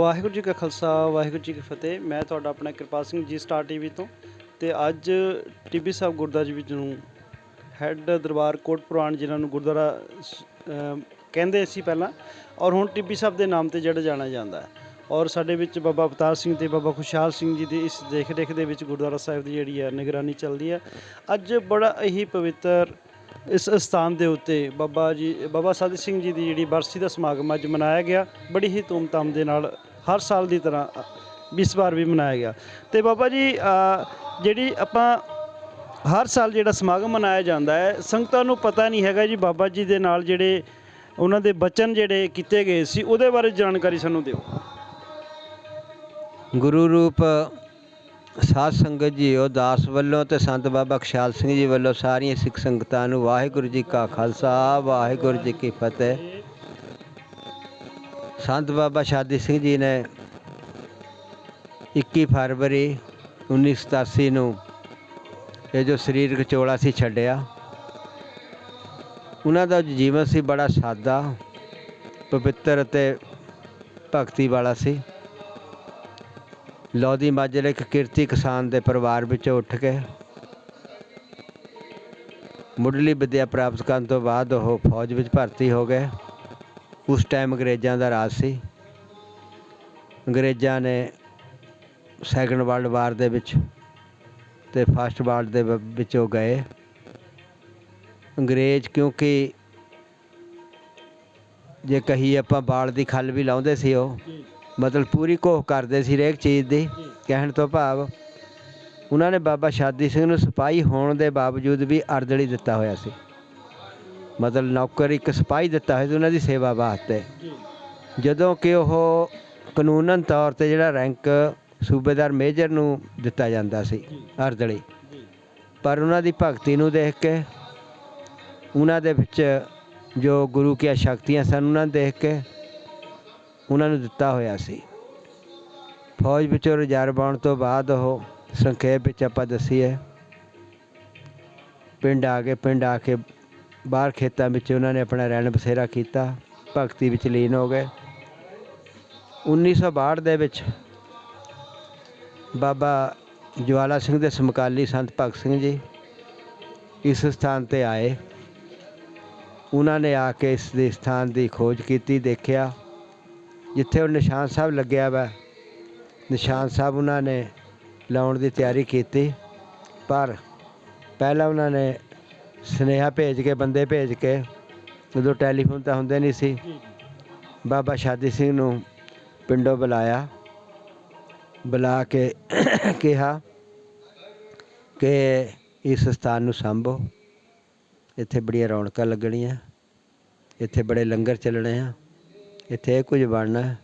ਵਾਹਿਗੁਰੂ ਜੀ ਕਾ ਖਾਲਸਾ, ਵਾਹਿਗੁਰੂ ਜੀ ਕੀ ਫਤਿਹ। ਮੈਂ ਤੁਹਾਡਾ ਆਪਣਾ ਕਿਰਪਾਲ ਸਿੰਘ ਜੀ ਸਟਾਰ ਟੀਵੀ ਤੋਂ ਤੇ ਅੱਜ ਟਿੱਬੀ ਸਾਹਿਬ ਗੁਰਦੁਆਰਾ ਜੀ ਵਿੱਚ ਨੂੰ ਹੈੱਡ ਦਰਬਾਰ ਕੋਟ ਪੁਰਾਣ ਜਿਨ੍ਹਾਂ ਨੂੰ ਗੁਰਦੁਆਰਾ ਕਹਿੰਦੇ ਸੀ ਪਹਿਲਾਂ ਔਰ ਹੁਣ ਟਿੱਬੀ ਸਾਹਿਬ ਦੇ ਨਾਮ ਤੇ ਜਿਹੜਾ ਜਾਣਿਆ ਜਾਂਦਾ ਹੈ। ਔਰ ਸਾਡੇ ਵਿੱਚ ਬਾਬਾ ਅਵਤਾਰ ਸਿੰਘ ਤੇ ਬਾਬਾ ਖੁਸ਼ਹਾਲ ਸਿੰਘ ਜੀ ਦੀ ਇਸ ਦੇਖ ਰੇਖ ਦੇ ਵਿੱਚ ਗੁਰਦੁਆਰਾ ਸਾਹਿਬ ਦੀ ਜਿਹੜੀ ਹੈ ਨਿਗਰਾਨੀ ਚੱਲਦੀ ਹੈ। ਅੱਜ ਬੜਾ ਹੀ ਪਵਿੱਤਰ ਇਸ ਸਥਾਨ ਦੇ ਉੱਤੇ ਬਾਬਾ ਜੀ, ਬਾਬਾ ਸਾਦੀ ਸਿੰਘ ਜੀ ਦੀ ਜਿਹੜੀ ਬਰਸੀ ਦਾ ਸਮਾਗਮ ਅੱਜ ਮਨਾਇਆ ਗਿਆ। ਬੜੀ ਹੀ ਧੂਮਧਾਮ ਦੇ ਨਾਲ ਹਰ ਸਾਲ ਦੀ ਤਰ੍ਹਾਂ ਇਸ ਵਾਰ ਵੀ ਮਨਾਇਆ ਗਿਆ। ਤੇ ਬਾਬਾ ਜੀ ਜਿਹੜੀ ਆਪਾਂ ਹਰ ਸਾਲ ਜਿਹੜਾ ਸਮਾਗਮ ਮਨਾਇਆ ਜਾਂਦਾ ਹੈ, ਸੰਗਤਾਂ ਨੂੰ ਪਤਾ ਨਹੀਂ ਹੈਗਾ ਜੀ ਬਾਬਾ ਜੀ ਦੇ ਨਾਲ ਜਿਹੜੇ ਉਹਨਾਂ ਦੇ ਬਚਨ ਜਿਹੜੇ ਕੀਤੇ ਗਏ ਸੀ, ਉਹਦੇ ਬਾਰੇ ਜਾਣਕਾਰੀ ਸਾਨੂੰ ਦਿਓ। ਗੁਰੂ ਰੂਪ ਸਾਧ ਸੰਗਤ ਜੀਓ ਦਾਸ ਵੱਲੋਂ ਤੇ ਸੰਤ ਬਾਬਾ ਖਿਆਲ ਸਿੰਘ ਜੀ ਵੱਲੋਂ ਸਾਰੀਆਂ ਸਿੱਖ ਸੰਗਤਾਂ ਨੂੰ ਵਾਹਿਗੁਰੂ ਜੀ ਕਾ ਖਾਲਸਾ, ਵਾਹਿਗੁਰੂ ਜੀ ਕੀ ਫਤਿਹ। ਸੰਤ ਬਾਬਾ ਸ਼ਾਦੀ ਸਿੰਘ ਜੀ ਨੇ 21 ਫਰਵਰੀ 1987 ਨੂੰ ਇਹ ਜੋ ਸਰੀਰਕ ਚੋਲਾ ਸੀ ਛੱਡਿਆ। ਉਹਨਾਂ ਦਾ ਜੋ ਜੀਵਨ ਸੀ ਬੜਾ ਸਾਦਾ, ਪਵਿੱਤਰ ਅਤੇ ਭਗਤੀ ਵਾਲਾ ਸੀ। ਲੋਧੀ ਮਾਜਰੇ ਇੱਕ ਕਿਰਤੀ ਕਿਸਾਨ ਦੇ ਪਰਿਵਾਰ ਵਿੱਚੋਂ ਉੱਠ ਕੇ ਮੁੱਢਲੀ ਵਿੱਦਿਆ ਪ੍ਰਾਪਤ ਕਰਨ ਤੋਂ ਬਾਅਦ ਉਹ ਫੌਜ ਵਿੱਚ ਭਰਤੀ ਹੋ ਗਏ। ਉਸ ਟਾਈਮ ਅੰਗਰੇਜ਼ਾਂ ਦਾ ਰਾਜ ਸੀ। ਅੰਗਰੇਜ਼ਾਂ ਨੇ ਸੈਕਿੰਡ ਵਰਲਡ ਵਾਰ ਦੇ ਵਿੱਚ ਤੇ ਫਸਟ ਵਰਲਡ ਦੇ ਵਿੱਚ ਉਹ ਗਏ। ਅੰਗਰੇਜ਼ ਕਿਉਂਕਿ ਜੇ ਕਹੀ ਆਪਾਂ ਬਾਲ ਦੀ ਖੱਲ ਵੀ ਲਾਉਂਦੇ ਸੀ ਉਹ, ਮਤਲਬ ਪੂਰੀ ਕੋਹ ਕਰਦੇ ਸੀ ਹਰੇਕ ਚੀਜ਼ ਦੀ, ਕਹਿਣ ਤੋਂ ਭਾਵ ਉਹਨਾਂ ਨੇ ਬਾਬਾ ਸ਼ਾਦੀ ਸਿੰਘ ਨੂੰ ਸਿਪਾਹੀ ਹੋਣ ਦੇ ਬਾਵਜੂਦ ਵੀ ਅਰਦਲੀ ਦਿੱਤਾ ਹੋਇਆ ਸੀ। ਮਤਲਬ ਨੌਕਰ ਇੱਕ ਸਿਪਾਹੀ ਦਿੱਤਾ ਹੋਇਆ ਸੀ, ਉਹਨਾਂ ਦੀ ਸੇਵਾ ਵਾਸਤੇ। ਜਦੋਂ ਕਿ ਉਹ ਕਾਨੂੰਨਨ ਤੌਰ ਤੇ ਜਿਹੜਾ ਰੈਂਕ ਸੂਬੇਦਾਰ ਮੇਜਰ ਨੂੰ ਦਿੱਤਾ ਜਾਂਦਾ ਸੀ ਅਰਦਲੀ ਪਰ ਉਹਨਾਂ ਦੀ ਭਗਤੀ ਨੂੰ ਦੇਖ ਕੇ, ਉਹਨਾਂ ਦੇ ਵਿੱਚ ਜੋ ਗੁਰੂ ਕੀਆਂ ਸ਼ਕਤੀਆਂ ਸਨ, ਉਹਨਾਂ ਨੂੰ ਦੇਖ ਕੇ ਉਹਨਾਂ ਨੂੰ ਦਿੱਤਾ ਹੋਇਆ ਸੀ। ਫੌਜ ਵਿੱਚੋਂ ਰਿਜ਼ਰਵ ਆਉਣ ਤੋਂ ਬਾਅਦ ਉਹ ਸੰਖੇਪ ਵਿੱਚ ਆਪਾਂ ਦਸੀਏ, ਪਿੰਡ ਆ ਕੇ ਪਿੰਡ ਆ ਕੇ ਬਾਹਰ ਖੇਤਾਂ ਵਿੱਚ ਉਹਨਾਂ ਨੇ ਆਪਣਾ ਰਹਿਣ ਬਸੇਰਾ ਕੀਤਾ, ਭਗਤੀ ਵਿੱਚ ਲੀਨ ਹੋ ਗਏ। 1962 ਦੇ ਵਿੱਚ ਬਾਬਾ ਜਵਾਲਾ ਸਿੰਘ ਦੇ ਸਮਕਾਲੀ ਸੰਤ ਭਗਤ ਸਿੰਘ ਜੀ ਇਸ ਸਥਾਨ ਤੇ ਆਏ। ਉਹਨਾਂ ਨੇ ਆ ਕੇ ਇਸ ਦੇ ਸਥਾਨ ਦੀ ਖੋਜ ਕੀਤੀ, ਦੇਖਿਆ, ਜਿੱਥੇ ਉਹ ਨਿਸ਼ਾਨ ਸਾਹਿਬ ਲੱਗਿਆ ਵਾ। ਨਿਸ਼ਾਨ ਸਾਹਿਬ ਉਹਨਾਂ ਨੇ ਲਾਉਣ ਦੀ ਤਿਆਰੀ ਕੀਤੀ, ਪਰ ਪਹਿਲਾਂ ਉਹਨਾਂ ਨੇ ਸੁਨੇਹਾ ਭੇਜ ਕੇ ਬੰਦੇ ਭੇਜ ਕੇ ਉਦੋਂ ਟੈਲੀਫੋਨ ਤਾਂ ਹੁੰਦੇ ਨਹੀਂ ਸੀ ਬਾਬਾ ਸ਼ਾਦੀ ਸਿੰਘ ਨੂੰ ਪਿੰਡੋਂ ਬੁਲਾਇਆ। ਬੁਲਾ ਕੇ ਕਿਹਾ ਕਿ ਇਸ ਸਥਾਨ ਨੂੰ ਸੰਭੋ। ਇੱਥੇ ਬੜੀਆਂ ਰੌਣਕਾਂ ਲੱਗਣੀਆਂ। ਇੱਥੇ ਬੜੇ ਲੰਗਰ ਚੱਲਣੇ ਆ। ਇੱਥੇ ਕੁਝ ਬਣਨਾ।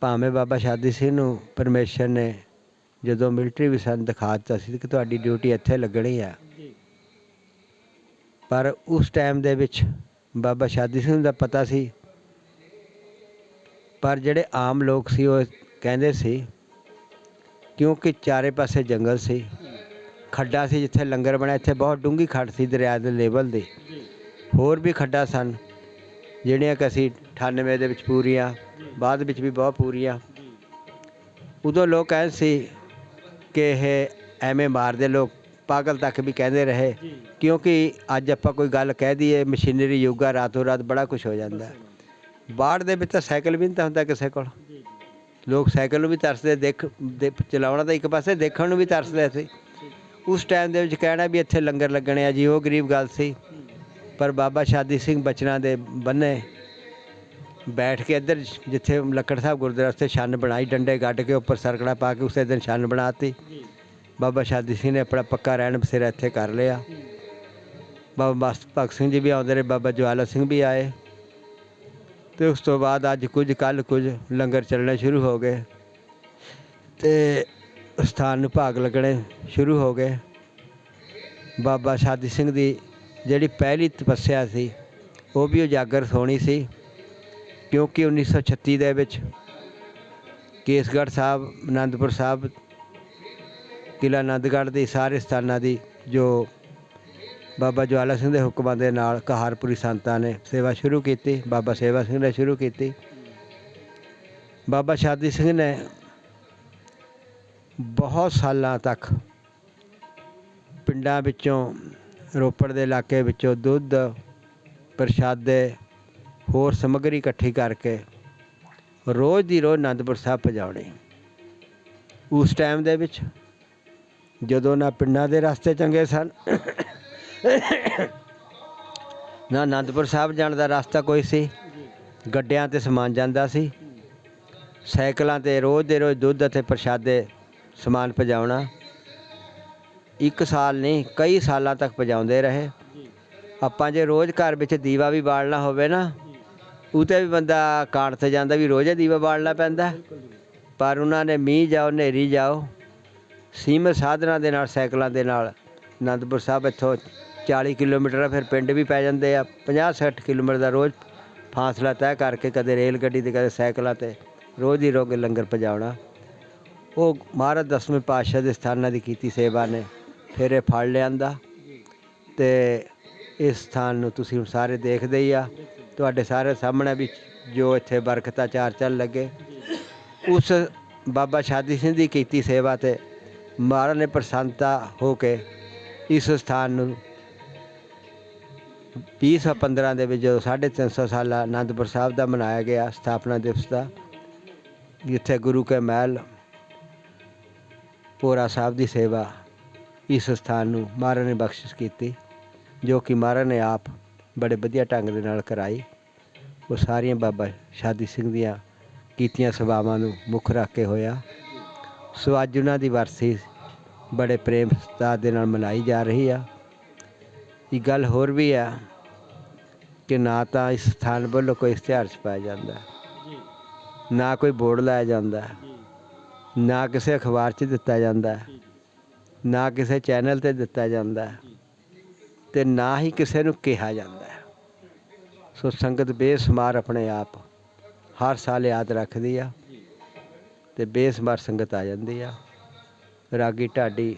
ਭਾਵੇਂ ਬਾਬਾ ਸ਼ਾਦੀ ਸਿੰਘ ਨੂੰ ਪਰਮੇਸ਼ਰ ਨੇ ਜਦੋਂ ਮਿਲਟਰੀ ਵੀ ਸਾਨੂੰ ਦਿਖਾ ਦਿੱਤਾ ਸੀ ਕਿ ਤੁਹਾਡੀ ਡਿਊਟੀ ਇੱਥੇ ਲੱਗਣੀ ਆ ਪਰ ਉਸ ਟਾਈਮ ਦੇ ਵਿੱਚ ਬਾਬਾ ਸ਼ਾਦੀ ਸਿੰਘ ਦਾ ਪਤਾ ਸੀ। ਪਰ ਜਿਹੜੇ ਆਮ ਲੋਕ ਸੀ, ਉਹ ਕਹਿੰਦੇ ਸੀ, ਕਿਉਂਕਿ ਚਾਰੇ ਪਾਸੇ ਜੰਗਲ ਸੀ, ਖੱਡਾ ਸੀ ਜਿੱਥੇ ਲੰਗਰ ਬਣਿਆ, ਇੱਥੇ ਬਹੁਤ ਡੂੰਘੀ ਖੱਡ ਸੀ ਦਰਿਆ ਦੇ ਲੈਵਲ ਦੀ। ਹੋਰ ਵੀ ਖੱਡਾ ਸਨ, ਜਿਹੜੀਆਂ ਕਿ ਅਸੀਂ 98 ਦੇ ਵਿੱਚ ਪੂਰੀਆਂ, ਬਾਅਦ ਵਿੱਚ ਵੀ ਬਹੁਤ ਪੂਰੀਆਂ। ਉਦੋਂ ਲੋਕ ਕਹਿੰਦੇ ਸੀ ਕਿ ਇਹ ਐਵੇਂ ਮਾਰਦੇ ਲੋਕ। ਪਾਗਲ ਤੱਕ ਵੀ ਕਹਿੰਦੇ ਰਹੇ ਕਿਉਂਕਿ ਅੱਜ ਆਪਾਂ ਕੋਈ ਗੱਲ ਕਹਿ ਦਈਏ ਮਸ਼ੀਨਰੀ ਯੁੱਗ ਰਾਤੋਂ ਰਾਤ ਬੜਾ ਕੁਝ ਹੋ ਜਾਂਦਾ। ਬਾੜ ਦੇ ਵਿੱਚ ਤਾਂ ਸਾਈਕਲ ਵੀ ਨਹੀਂ ਤਾਂ ਹੁੰਦਾ ਕਿਸੇ ਕੋਲ। ਲੋਕ ਸਾਈਕਲ ਨੂੰ ਵੀ ਤਰਸਦੇ ਦੇਖ ਚਲਾਉਣਾ ਤਾਂ ਇੱਕ ਪਾਸੇ ਦੇਖਣ ਨੂੰ ਵੀ ਤਰਸਦੇ ਸੀ ਉਸ ਟਾਈਮ ਦੇ ਵਿੱਚ ਕਹਿਣਾ ਵੀ ਇੱਥੇ ਲੰਗਰ ਲੱਗਣੇ ਆ ਜੀ ਉਹ ਗਰੀਬ ਗੱਲ ਸੀ। ਪਰ ਬਾਬਾ ਸ਼ਾਦੀ ਸਿੰਘ ਬਚਨਾਂ ਦੇ ਬੰਨੇ ਬੈਠ ਕੇ ਇੱਧਰ ਜਿੱਥੇ ਲੱਕੜ ਸਾਹਿਬ ਗੁਰਦੁਆਰਾ ਉੱਥੇ ਛੰਨ ਬਣਾਈ ਡੰਡੇ ਗੱਡ ਕੇ ਉੱਪਰ ਸਰਕੜਾ ਪਾ ਕੇ ਉਸੇ ਦਿਨ ਛੰਨ ਬਣਾਤੀ ਬਾਬਾ ਸ਼ਾਦੀ ਸਿੰਘ ਨੇ ਆਪਣਾ ਪੱਕਾ ਰਹਿਣ ਬਸੇਰਾ ਇੱਥੇ ਕਰ ਲਿਆ। ਬਾਬਾ ਮਸਤ ਭਗਤ ਸਿੰਘ ਜੀ ਵੀ ਆਉਂਦੇ ਰਹੇ, ਬਾਬਾ ਜਵਾਲਾ ਸਿੰਘ ਵੀ ਆਏ। ਤੇ ਉਸ ਤੋਂ ਬਾਅਦ ਅੱਜ ਕੁਝ ਕੱਲ ਕੁਝ ਲੰਗਰ ਚੱਲਣੇ ਸ਼ੁਰੂ ਹੋ ਗਏ। ਤੇ ਸਥਾਨ ਨੂੰ ਭਾਗ ਲੱਗਣੇ ਸ਼ੁਰੂ ਹੋ ਗਏ। ਬਾਬਾ ਸ਼ਾਦੀ ਸਿੰਘ ਦੀ ਜਿਹੜੀ ਪਹਿਲੀ ਤਪੱਸਿਆ ਸੀ, ਉਹ ਵੀ ਉਜਾਗਰ ਹੋਣੀ ਸੀ। ਕਿਉਂਕਿ 1936 ਦੇ ਵਿੱਚ ਕੇਸਗੜ੍ਹ ਸਾਹਿਬ ਆਨੰਦਪੁਰ ਸਾਹਿਬ ਕਿਲ੍ਹਾ ਆਨੰਦਗੜ੍ਹ ਦੇ ਸਾਰੇ ਸਥਾਨਾਂ ਦੀ ਜੋ ਬਾਬਾ ਜਵਾਲਾ ਸਿੰਘ ਦੇ ਹੁਕਮਾਂ ਦੇ ਨਾਲ ਕਹਾਰਪੁਰੀ ਸੰਤਾਂ ਨੇ ਸੇਵਾ ਸ਼ੁਰੂ ਕੀਤੀ, ਬਾਬਾ ਸੇਵਾ ਸਿੰਘ ਨੇ ਸ਼ੁਰੂ ਕੀਤੀ। ਬਾਬਾ ਸ਼ਾਦੀ ਸਿੰਘ ਨੇ ਬਹੁਤ ਸਾਲਾਂ ਤੱਕ ਪਿੰਡਾਂ ਵਿੱਚੋਂ, ਰੋਪੜ ਦੇ ਇਲਾਕੇ ਵਿੱਚੋਂ ਦੁੱਧ, ਪ੍ਰਸ਼ਾਦੇ, ਹੋਰ ਸਮੱਗਰੀ ਇਕੱਠੀ ਕਰਕੇ ਰੋਜ਼ ਦੀ ਰੋਜ਼ ਅਨੰਦਪੁਰ ਸਾਹਿਬ ਪਹੁੰਚਾਉਣੀ। ਉਸ ਟਾਈਮ ਦੇ ਵਿੱਚ ਜਦੋਂ ਨਾ ਪਿੰਡਾਂ ਦੇ ਰਸਤੇ ਚੰਗੇ ਸਨ। ਨਾ ਅਨੰਦਪੁਰ ਸਾਹਿਬ ਜਾਣ ਦਾ ਰਸਤਾ ਕੋਈ ਸੀ। ਗੱਡਿਆਂ ਤੇ ਸਮਾਨ ਜਾਂਦਾ ਸੀ। ਸਾਈਕਲਾਂ ਤੇ ਰੋਜ਼ ਦੇ ਰੋਜ਼ ਦੁੱਧ ਅਤੇ ਪ੍ਰਸ਼ਾਦੇ ਸਮਾਨ ਪਜਾਉਣਾ ਇੱਕ ਸਾਲ ਨਹੀਂ, ਕਈ ਸਾਲਾਂ ਤੱਕ ਪਜਾਉਂਦੇ ਰਹੇ। ਆਪਾਂ ਜੇ ਰੋਜ਼ ਘਰ ਵਿੱਚ ਦੀਵਾ ਵੀ ਬਾਲਣਾ ਹੋਵੇ ਨਾ ਉਹ ਉਤੇ ਵੀ ਬੰਦਾ ਕਾਂਡ ਤੇ ਜਾਂਦਾ ਵੀ ਰੋਜ਼ ਦੀਵਾ ਬਾਲਣਾ ਪੈਂਦਾ। ਪਰ ਉਹਨਾਂ ਨੇ ਮੀਂਹ ਜਾਓ, ਹਨੇਰੀ ਜਾਓ ਸੀਮਤ ਸਾਧਨਾਂ ਦੇ ਨਾਲ ਸਾਈਕਲਾਂ ਦੇ ਨਾਲ ਅਨੰਦਪੁਰ ਸਾਹਿਬ ਇੱਥੋਂ 40 ਕਿਲੋਮੀਟਰ ਆ, ਫਿਰ ਪਿੰਡ ਵੀ ਪੈ ਜਾਂਦੇ ਆ 50 60 ਕਿਲੋਮੀਟਰ ਦਾ ਰੋਜ਼ ਫਾਸਲਾ ਤੈਅ ਕਰਕੇ ਕਦੇ ਰੇਲ ਗੱਡੀ ਤੇ ਕਦੇ ਸਾਈਕਲਾਂ ਤੇ ਰੋਜ਼ ਹੀ ਰੋਗੇ ਲੰਗਰ ਪਜਾਉਣਾ ਉਹ ਮਹਾਰਾਜ ਦਸਵੇਂ ਪਾਤਸ਼ਾਹ ਦੇ ਸਥਾਨਾਂ ਦੀ ਕੀਤੀ ਸੇਵਾ ਨੇ ਫਿਰ ਇਹ ਫੜ ਲਿਆਂਦਾ ਤੇ ਇਸ ਸਥਾਨ ਨੂੰ ਤੁਸੀਂ ਹੁਣ ਸਾਰੇ ਦੇਖਦੇ ਹੀ ਆ ਤੁਹਾਡੇ ਸਾਰੇ ਸਾਹਮਣੇ ਵੀ ਜੋ ਇੱਥੇ ਬਰਕਤਾਂ ਚਾਰ ਚੱਲ ਲੱਗੇ। ਉਸ ਬਾਬਾ ਸ਼ਾਦੀ ਸਿੰਘ ਦੀ ਕੀਤੀ ਸੇਵਾ ਤੇ ਮਹਾਰਾਜ ਨੇ ਪ੍ਰਸੰਨਤਾ ਹੋ ਕੇ ਇਸ ਸਥਾਨ ਨੂੰ 2015 ਦੇ ਵਿੱਚ ਜਦੋਂ 350 ਸਾਲਾ ਆਨੰਦਪੁਰ ਸਾਹਿਬ ਦਾ ਮਨਾਇਆ ਗਿਆ, ਸਥਾਪਨਾ ਦਿਵਸ ਦਾ, ਜਿੱਥੇ ਗੁਰੂ ਕੇ ਮਹਿਲ ਪੂਰਾ ਸਾਹਿਬ ਦੀ ਸੇਵਾ ਇਸ ਸਥਾਨ ਨੂੰ ਮਹਾਰਾਜ ਨੇ ਬਖਸ਼ਿਸ਼ ਕੀਤੀ, ਜੋ ਕਿ ਮਹਾਰਾਜ ਨੇ ਆਪ ਬੜੇ ਵਧੀਆ ਢੰਗ ਦੇ ਨਾਲ ਕਰਾਈ। ਉਹ ਸਾਰੀਆਂ ਬਾਬਾ ਸ਼ਾਦੀ ਸਿੰਘ ਦੀਆਂ ਕੀਤੀਆਂ ਸੇਵਾਵਾਂ ਨੂੰ ਮੁੱਖ ਰੱਖ ਕੇ ਹੋਇਆ। ਸੋ ਅੱਜ ਉਹਨਾਂ ਦੀ ਵਰਸੀ ਬੜੇ ਪ੍ਰੇਮ ਸਤਿਕਾਰ ਦੇ ਨਾਲ ਮਨਾਈ ਜਾ ਰਹੀ ਆ। ਇਹ ਗੱਲ ਹੋਰ ਵੀ ਆ ਕਿ ਨਾ ਤਾਂ ਇਸ ਸਥਾਨ ਵੱਲੋਂ ਕੋਈ ਇਸ਼ਤਿਹਾਰ ਛਪਾਇਆ ਜਾਂਦਾ। ਜੀ। ਨਾ ਕੋਈ ਬੋਰਡ ਲਾਇਆ ਜਾਂਦਾ। ਜੀ। ਨਾ ਕਿਸੇ ਅਖਬਾਰ 'ਚ ਦਿੱਤਾ ਜਾਂਦਾ। ਨਾ ਕਿਸੇ ਚੈਨਲ ਤੇ ਦਿੱਤਾ ਜਾਂਦਾ। ਤੇ ਨਾ ਹੀ ਕਿਸੇ ਨੂੰ ਕਿਹਾ ਜਾਂਦਾ। ਸੋ ਸੰਗਤ ਬੇਸ਼ੁਮਾਰ ਆਪਣੇ ਆਪ ਹਰ ਸਾਲ ਯਾਦ ਰੱਖਦੀ ਆ। ਅਤੇ ਤੇ ਸੰਗਤ ਆ ਜਾਂਦੀ ਆ। ਰਾਗੀ ਢਾਡੀ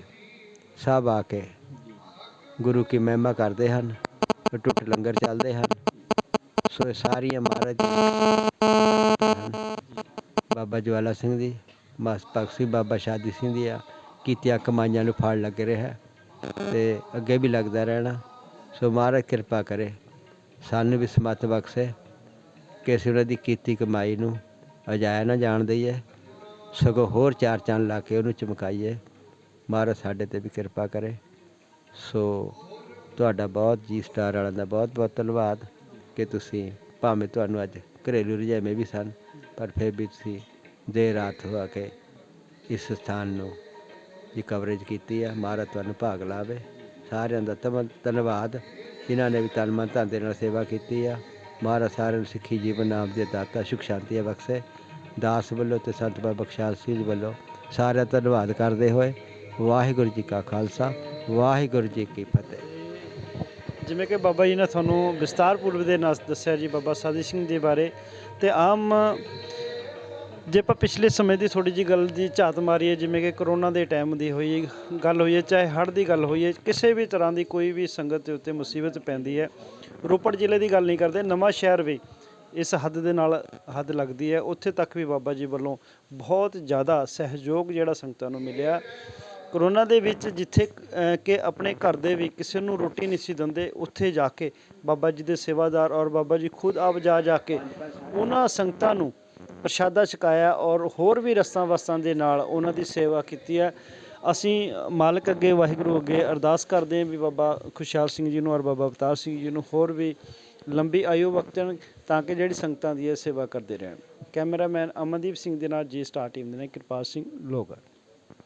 ਸਭ ਆ ਕੇ ਗੁਰੂ ਕੀ ਮਹਿਮਾ ਕਰਦੇ ਹਨ, ਟੁੱਟ ਲੰਗਰ ਚੱਲਦੇ ਹਨ, ਸੋ ਇਹ ਸਾਰੀਆਂ ਮਹਾਰਾਜ ਬਾਬਾ ਜਵਾਲਾ ਸਿੰਘ ਦੀ ਮਾਸ ਬਖਸ਼ੀ ਬਾਬਾ ਸ਼ਾਦੀ ਸਿੰਘ ਦੀ ਆ, ਕੀਤੀਆਂ ਕਮਾਈਆਂ ਨੂੰ ਫੜ ਲੱਗ ਰਿਹਾ ਤੇ ਅੱਗੇ ਵੀ ਲੱਗਦਾ ਰਹਿਣਾ। ਸੋ ਮਹਾਰਾਜ ਕਿਰਪਾ ਕਰੇ, ਸਾਨੂੰ ਵੀ ਸਮਤ ਬਖਸ਼ੇ, ਕਿ ਅਸੀਂ ਉਹਨਾਂ ਦੀ ਕੀਤੀ ਕਮਾਈ ਨੂੰ ਅਜਾਇਆ ਨਾ ਜਾਣ ਦਈਏ। ਸਗੋਂ ਹੋਰ ਚਾਰ ਚੰਨ ਲਾ ਕੇ ਉਹਨੂੰ ਚਮਕਾਈਏ। ਮਹਾਰਾਜ ਸਾਡੇ ਤੇ ਵੀ ਕਿਰਪਾ ਕਰੇ। ਸੋ ਤੁਹਾਡਾ ਬਹੁਤ ਜੀ ਸਟਾਰ ਵਾਲਿਆਂ ਦਾ ਬਹੁਤ ਬਹੁਤ ਧੰਨਵਾਦ ਕਿ ਤੁਸੀਂ ਭਾਵੇਂ ਤੁਹਾਨੂੰ ਅੱਜ ਘਰੇਲੂ ਰੁਝੇਵੇਂ ਵੀ ਸਨ, ਪਰ ਫਿਰ ਵੀ ਤੁਸੀਂ ਦੇਰ ਰਾਤ ਹੋ ਕੇ ਇਸ ਸਥਾਨ ਨੂੰ ਦੀ ਕਵਰੇਜ ਕੀਤੀ ਆ। ਮਹਾਰਾਜ ਤੁਹਾਨੂੰ ਭਾਗ ਲਾਵੇ। ਸਾਰਿਆਂ ਦਾ ਧੰਨ- ਧੰਨਵਾਦ। ਜਿਨ੍ਹਾਂ ਨੇ ਵੀ ਤਨ ਮਨ ਧਨ ਦੇ ਨਾਲ ਸੇਵਾ ਕੀਤੀ ਆ। ਮਹਾਰਾਜ ਸਾਰਿਆਂ ਨੂੰ ਸਿੱਖੀ ਜੀਵਨ ਨਾਮ ਦੇ ਦਾਤਾ ਸੁਖ ਸ਼ਾਂਤੀ ਬਖਸ਼ੇ। ਦਾਸ ਵੱਲੋਂ ਤੇ ਸੰਤ ਬਾਬਾ ਬਖਸ਼ਾਲ ਸਿੰਘ ਵੱਲੋਂ ਸਾਰਿਆਂ ਦਾ ਧੰਨਵਾਦ ਕਰਦੇ ਹੋਏ ਵਾਹਿਗੁਰੂ ਜੀ ਕਾ ਖਾਲਸਾ, ਵਾਹਿਗੁਰੂ ਜੀ ਕੀ ਫਤਿਹ। ਜਿਵੇਂ ਕਿ ਬਾਬਾ ਜੀ ਨੇ ਤੁਹਾਨੂੰ ਵਿਸਤਾਰਪੂਰਵ ਦੇ ਨਾਲ ਦੱਸਿਆ ਜੀ, ਬਾਬਾ ਸਾਦੀ ਸਿੰਘ ਦੇ ਬਾਰੇ। ਤੇ ਆਮ ਜੇ ਆਪਾਂ ਪਿਛਲੇ ਸਮੇਂ ਦੀ ਥੋੜੀ ਜੀ ਗੱਲ ਦੀ ਝਾਤ ਮਾਰੀਏ, ਜਿਵੇਂ ਕਿ ਕਰੋਨਾ ਦੇ ਟਾਈਮ ਦੀ ਹੋਈ, ਗੱਲ ਹੋਈ ਹੈ, ਚਾਹੇ ਹੜ੍ਹ ਦੀ ਗੱਲ ਹੋਈ ਹੈ, ਕਿਸੇ ਵੀ ਤਰ੍ਹਾਂ ਦੀ ਕੋਈ ਵੀ ਸੰਗਤ ਦੇ ਉੱਤੇ ਮੁਸੀਬਤ ਪੈਂਦੀ ਹੈ, ਰੋਪੜ ਜ਼ਿਲ੍ਹੇ ਦੀ ਗੱਲ ਨਹੀਂ ਕਰਦੇ ਨਵਾਂ ਸ਼ਹਿਰ ਵੀ ਇਸ ਹੱਦ ਦੇ ਨਾਲ ਹੱਦ ਲੱਗਦੀ ਹੈ। ਉੱਥੇ ਤੱਕ ਵੀ ਬਾਬਾ ਜੀ ਵੱਲੋਂ ਬਹੁਤ ਜ਼ਿਆਦਾ ਸਹਿਯੋਗ ਜਿਹੜਾ ਸੰਗਤਾਂ ਨੂੰ ਮਿਲਿਆ। ਕਰੋਨਾ ਦੇ ਵਿੱਚ ਜਿੱਥੇ ਕਿ ਆਪਣੇ ਘਰ ਦੇ ਵੀ ਕਿਸੇ ਨੂੰ ਰੋਟੀ ਨਹੀਂ ਸੀ ਦਿੰਦੇ, ਉੱਥੇ ਜਾ ਕੇ ਬਾਬਾ ਜੀ ਦੇ ਸੇਵਾਦਾਰ ਔਰ ਬਾਬਾ ਜੀ ਖੁਦ ਆਪ ਜਾ ਜਾ ਕੇ ਉਹਨਾਂ ਸੰਗਤਾਂ ਨੂੰ ਪ੍ਰਸ਼ਾਦਾ ਛਕਾਇਆ ਔਰ ਹੋਰ ਵੀ ਰਸਤਾਂ ਵਸਤਾਂ ਦੇ ਨਾਲ ਉਹਨਾਂ ਦੀ ਸੇਵਾ ਕੀਤੀ ਹੈ। ਅਸੀਂ ਮਾਲਕ ਅੱਗੇ, ਵਾਹਿਗੁਰੂ ਅੱਗੇ ਅਰਦਾਸ ਕਰਦੇ ਹਾਂ ਵੀ ਬਾਬਾ ਖੁਸ਼ਹਾਲ ਸਿੰਘ ਜੀ ਨੂੰ ਔਰ ਬਾਬਾ ਅਵਤਾਰ ਸਿੰਘ ਜੀ ਨੂੰ ਹੋਰ ਵੀ ਲੰਬੀ ਆਯੂ ਬਖਸ਼ਣ ਤਾਂ ਕਿ ਜਿਹੜੀ ਸੰਗਤਾਂ ਦੀ ਹੈ ਸੇਵਾ ਕਰਦੇ ਰਹਿਣ। ਕੈਮਰਾਮੈਨ ਅਮਨਦੀਪ ਸਿੰਘ ਦੇ ਨਾਲ ਜੀ ਸਟਾਰ ਟੀਮ ਦੇ ਨਾਲ ਕਿਰਪਾਲ ਸਿੰਘ ਲੋਗੜ